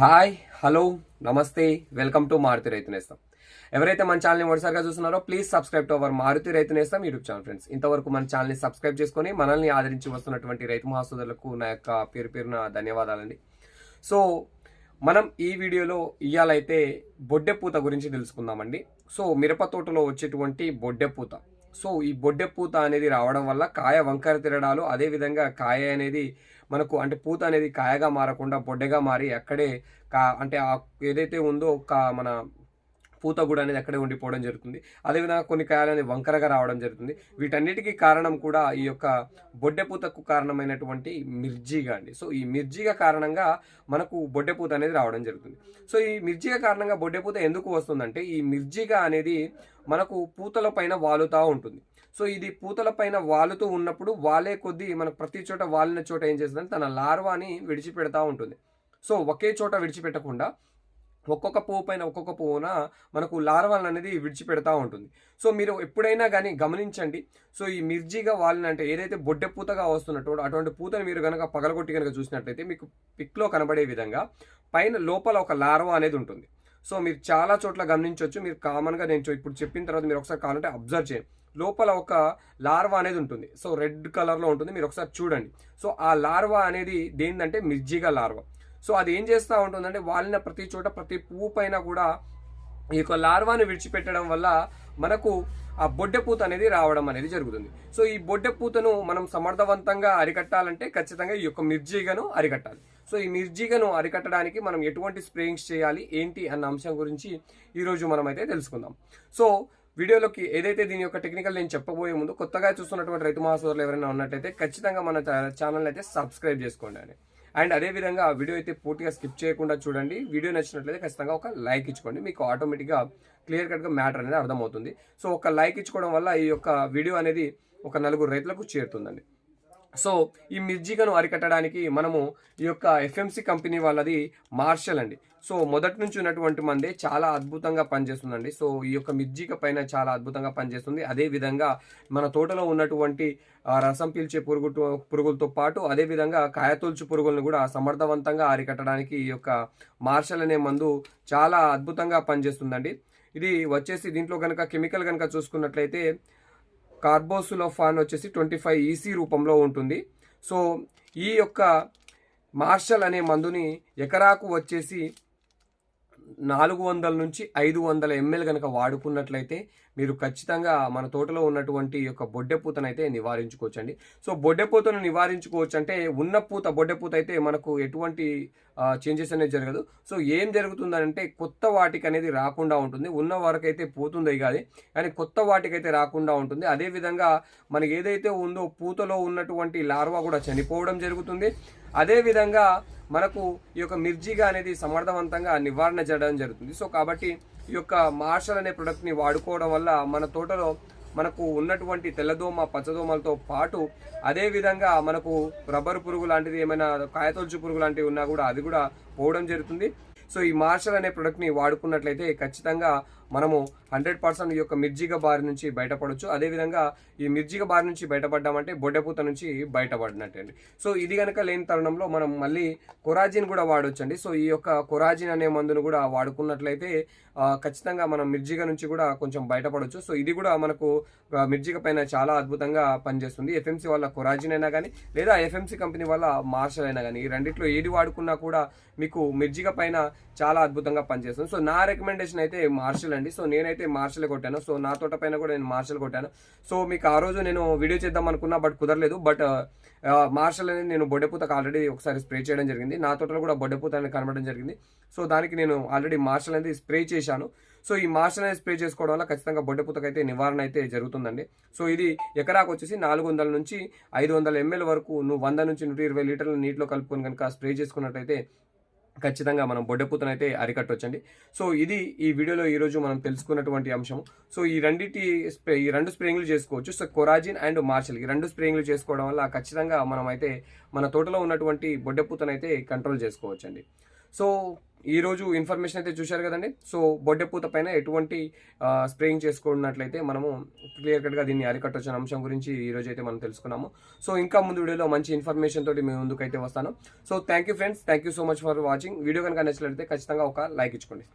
Hi hello namaste welcome to Maruti Raithunestham ఎవరైతే మన ఛానల్ని మొదటిసారిగా చూస్తున్నారో please subscribe to our Maruti Raithu Nestham YouTube channel friends ఇంతవరకు మన ఛానల్ని సబ్స్క్రైబ్ చేసుకొని మనల్ని ఆదరించి వస్తున్నటువంటి రైతు మహాసోదరులకు నా యొక్క పేరు పేరున ధన్యవాదాలండి. సో మనం ఈ వీడియోలో ఇవ్వాలైతే బొడ్డె పూత గురించి తెలుసుకుందామండి. సో మిరప తోటలో వచ్చేటువంటి బొడ్డెపూత సో ఈ బొడ్డె పూత అనేది రావడం వల్ల కాయ వంకర తిరడాలు అదేవిధంగా కాయ అనేది మనకు అంటే పూత అనేది కాయగా మారకుండా బొడ్డెగా మారి అక్కడే కా అంటే ఆ ఏదైతే ఉందో ఒక మన పూత కూడా అనేది అక్కడే ఉండిపోవడం జరుగుతుంది. అదేవిధంగా కొన్ని కాయలు అనేది వంకరగా రావడం జరుగుతుంది. వీటన్నిటికీ కారణం కూడా ఈ యొక్క బొడ్డె పూతకు కారణమైనటువంటి మిర్జిగా అండి. సో ఈ మిర్జిగా కారణంగా మనకు బొడ్డె పూత అనేది రావడం జరుగుతుంది. సో ఈ మిర్జిగా కారణంగా బొడ్డె పూత ఎందుకు వస్తుందంటే ఈ మిర్జిగా అనేది మనకు పూతల పైన వాలుతూ ఉంటుంది. సో ఇది పూతల పైన వాలుతూ ఉన్నప్పుడు వాలే కొద్దీ మనకు ప్రతి చోట వాలిన చోట ఏం చేస్తుందంటే తన లార్వాని విడిచిపెడతా ఉంటుంది. సో ఒకే చోట విడిచిపెట్టకుండా ఒక్కొక్క పువ్వు పైన ఒక్కొక్క పువ్వున మనకు లార్వాల్ అనేది విడిచిపెడతా ఉంటుంది. సో మీరు ఎప్పుడైనా కానీ గమనించండి. సో ఈ మిర్జీగా వాలినంటే ఏదైతే బొడ్డె పూతగా వస్తున్నట్టు అటువంటి పూతను మీరు కనుక పగలగొట్టి కనుక చూసినట్లయితే మీకు పిక్లో కనబడే విధంగా పైన లోపల ఒక లార్వా అనేది ఉంటుంది. సో మీరు చాలా చోట్ల గమనించవచ్చు మీరు కామన్గా నేను ఇప్పుడు చెప్పిన తర్వాత మీరు ఒకసారి కావాలంటే అబ్జర్వ్ చేయండి. లోపల ఒక లార్వా అనేది ఉంటుంది. సో రెడ్ కలర్లో ఉంటుంది. మీరు ఒకసారి చూడండి. సో ఆ లార్వా అనేది దేనిదంటే మిర్జిగా లార్వా. సో అది ఏం చేస్తూ ఉంటుందంటే వాలిన ప్రతి చోట ప్రతి పువ్వు పైన కూడా ఈ యొక్క లార్వాను విడిచిపెట్టడం వల్ల మనకు ఆ బొడ్డెపూత అనేది రావడం అనేది జరుగుతుంది. సో ఈ బొడ్డెపూతను మనం సమర్థవంతంగా అరికట్టాలంటే ఖచ్చితంగా ఈ యొక్క మిర్జీగను అరికట్టాలి. సో ఈ మిర్జీగను అరికట్టడానికి మనం ఎటువంటి స్ప్రేయింగ్స్ చేయాలి ఏంటి అన్న అంశం గురించి ఈరోజు మనం అయితే తెలుసుకుందాం. సో వీడియోలోకి ఏదైతే దీని యొక్క టెక్నికల్ నేను చెప్పబోయే ముందు కొత్తగా చూస్తున్నటువంటి రైతు మహాసోదరులు ఎవరైనా ఉన్నట్టయితే ఖచ్చితంగా మన ఛానల్ అయితే సబ్స్క్రైబ్ చేసుకోండి అని. అండ్ అదే విధంగా ఆ వీడియో అయితే పూర్తిగా స్కిప్ చేయకుండా చూడండి. వీడియో నచ్చినట్లయితే ఖచ్చితంగా ఒక లైక్ ఇచ్చుకోండి. మీకు ఆటోమేటిక్గా క్లియర్ కట్గా మ్యాటర్ అనేది అర్థమవుతుంది. సో ఒక లైక్ ఇచ్చుకోవడం వల్ల ఈ యొక్క వీడియో అనేది ఒక నలుగురు రైతులకు చేరుతుందండి. సో ఈ మిర్జికను అరికట్టడానికి మనము ఈ యొక్క ఎఫ్ఎంసి కంపెనీ వాళ్ళది మార్షల్ అండి. సో మొదటి నుంచి ఉన్నటువంటి మందే చాలా అద్భుతంగా పనిచేస్తుందండి. సో ఈ యొక్క మిర్జిక పైన చాలా అద్భుతంగా పనిచేస్తుంది. అదే విధంగా మన తోటలో ఉన్నటువంటి రసం పీల్చే పురుగు పురుగులతో పాటు అదే విధంగా కాయతొలుచు పురుగులను కూడా సమర్థవంతంగా అరికట్టడానికి ఈ యొక్క మార్షల్ అనే మందు చాలా అద్భుతంగా పనిచేస్తుందండి. ఇది వచ్చేసి దీంట్లో కనుక కెమికల్ కనుక చూసుకున్నట్లయితే కార్బోసులోఫాన్ వచ్చేసి ట్వంటీ ఫైవ్ ఈసీ రూపంలో ఉంటుంది. సో ఈ యొక్క మార్షల్ అనే మందుని ఎకరాకు వచ్చేసి నాలుగు వందల నుంచి ఐదు వందల ఎంఎల్ కనుక వాడుకున్నట్లయితే మీరు ఖచ్చితంగా మన తోటలో ఉన్నటువంటి యొక్క బొడ్డెపూతనైతే అయితే నివారించుకోవచ్చండి. సో బొడ్డెపూతను నివారించుకోవచ్చు అంటే ఉన్న పూత బొడ్డెపూత అయితే మనకు ఎటువంటి చేంజెస్ అనేది జరగదు. సో ఏం జరుగుతుందంటే కొత్త వాటికి అనేది రాకుండా ఉంటుంది. ఉన్న వరకైతే పోతుంది కాదు కానీ కొత్త వాటికైతే రాకుండా ఉంటుంది. అదేవిధంగా మనకి ఏదైతే ఉందో పూతలో ఉన్నటువంటి లార్వా కూడా చనిపోవడం జరుగుతుంది. అదేవిధంగా మనకు ఈ యొక్క మిర్జిగా అనేది సమర్థవంతంగా నివారణ చేయడం జరుగుతుంది. సో కాబట్టి ఈ యొక్క మార్షల్ అనే ప్రొడక్ట్ని వాడుకోవడం వల్ల మన తోటలో మనకు ఉన్నటువంటి తెల్లదోమ పచ్చదోమలతో పాటు అదే విధంగా మనకు రబ్బరు పురుగు లాంటిది ఏమైనా కాయతొలుచు పురుగు లాంటివి ఉన్నా కూడా అది కూడా పోవడం జరుగుతుంది. సో ఈ మార్షల్ అనే ప్రొడక్ట్ని వాడుకున్నట్లయితే ఖచ్చితంగా మనము హండ్రెడ్ పర్సెంట్ ఈ యొక్క మిర్జిగ బారి నుంచి బయటపడవచ్చు అదేవిధంగా ఈ మిర్జిగ బారి నుంచి బయటపడ్డామంటే బొడ్డపూత నుంచి బయటపడినట్టు అండి సో ఇది కనుక లేని తరుణంలో మనం మళ్ళీ కొరాజిన్ కూడా వాడవచ్చు అండి సో ఈ యొక్క కొరాజిన్ అనే మందును కూడా వాడుకున్నట్లయితే ఖచ్చితంగా మనం మిర్జిగ నుంచి కూడా కొంచెం బయటపడవచ్చు సో ఇది కూడా మనకు మిర్జిగ పైన చాలా అద్భుతంగా పనిచేస్తుంది. ఎఫ్ఎంసీ వాళ్ళ కొరాజిన్ అయినా కానీ లేదా ఎఫ్ఎంసీ కంపెనీ వల్ల మార్షల్ అయినా కానీ ఈ రెండిట్లో ఏది వాడుకున్నా కూడా మీకు మిర్జిగ పైన చాలా అద్భుతంగా పనిచేస్తుంది. సో నా రికమెండేషన్ అయితే మార్షల్ అండి సో నేనైతే మార్షల్ కొట్టాను. సో నా తోట పైన కూడా నేను మార్షల్ కొట్టాను. సో మీకు ఆ రోజు నేను వీడియో చేద్దాం అనుకున్నా బట్ కుదరలేదు. బట్ మార్షల్ అనేది నేను బొడ్డెపూతకు ఆల్రెడీ ఒకసారి స్ప్రే చేయడం జరిగింది. నా తోటలో కూడా బొడ్డెపూత అనేది కనబడడం జరిగింది. సో దానికి నేను ఆల్రెడీ మార్షల్ అనేది స్ప్రే చేశాను. సో ఈ మార్షల్ అనేది స్ప్రే చేసుకోవడం వల్ల ఖచ్చితంగా బొడ్డెపూతకు అయితే నివారణ అయితే జరుగుతుందండి. సో ఇది ఎకరాకు వచ్చేసి నాలుగు వందల నుంచి ఐదు వందల ఎంఎల్ వరకు నువ్వు వంద నుంచి నూట ఇరవై లీటర్ల నీటిలో కలుపుకొని కనుక స్ప్రే చేసుకున్నట్టయితే ఖచ్చితంగా మనం బొడ్డపూతను అయితే అరికట్టవచ్చండి సో ఇది ఈ వీడియోలో ఈరోజు మనం తెలుసుకున్నటువంటి అంశం సో ఈ రెండింటి స్ప్రే ఈ రెండు స్ప్రేయింగ్లు చేసుకోవచ్చు. సో కొరాజిన్ అండ్ మార్షల్ ఈ రెండు స్ప్రేయింగ్లు చేసుకోవడం వల్ల ఖచ్చితంగా మనం అయితే మన తోటలో ఉన్నటువంటి బొడ్డపూతను అయితే కంట్రోల్ చేసుకోవచ్చండి. సో ఈ రోజు ఇన్ఫర్మేషన్ అయితే చూశారు కదండి. సో బొడ్డె పూత పైన ఎటువంటి స్ప్రేయింగ్ చేసుకున్నట్లయితే మనము క్లియర్ కట్గా దీన్ని అరికట్టొచ్చిన అంశం గురించి ఈ అయితే మనం తెలుసుకున్నాము. సో ఇంకా ముందు వీడియోలో మంచి ఇన్ఫర్మేషన్ తోటి మేము ముందుకైతే వస్తాను. So thank you friends thank you so much for watching video కనుక నచ్చినట్లయితే ఖచ్చితంగా ఒక లైక్ ఇచ్చుకోండి.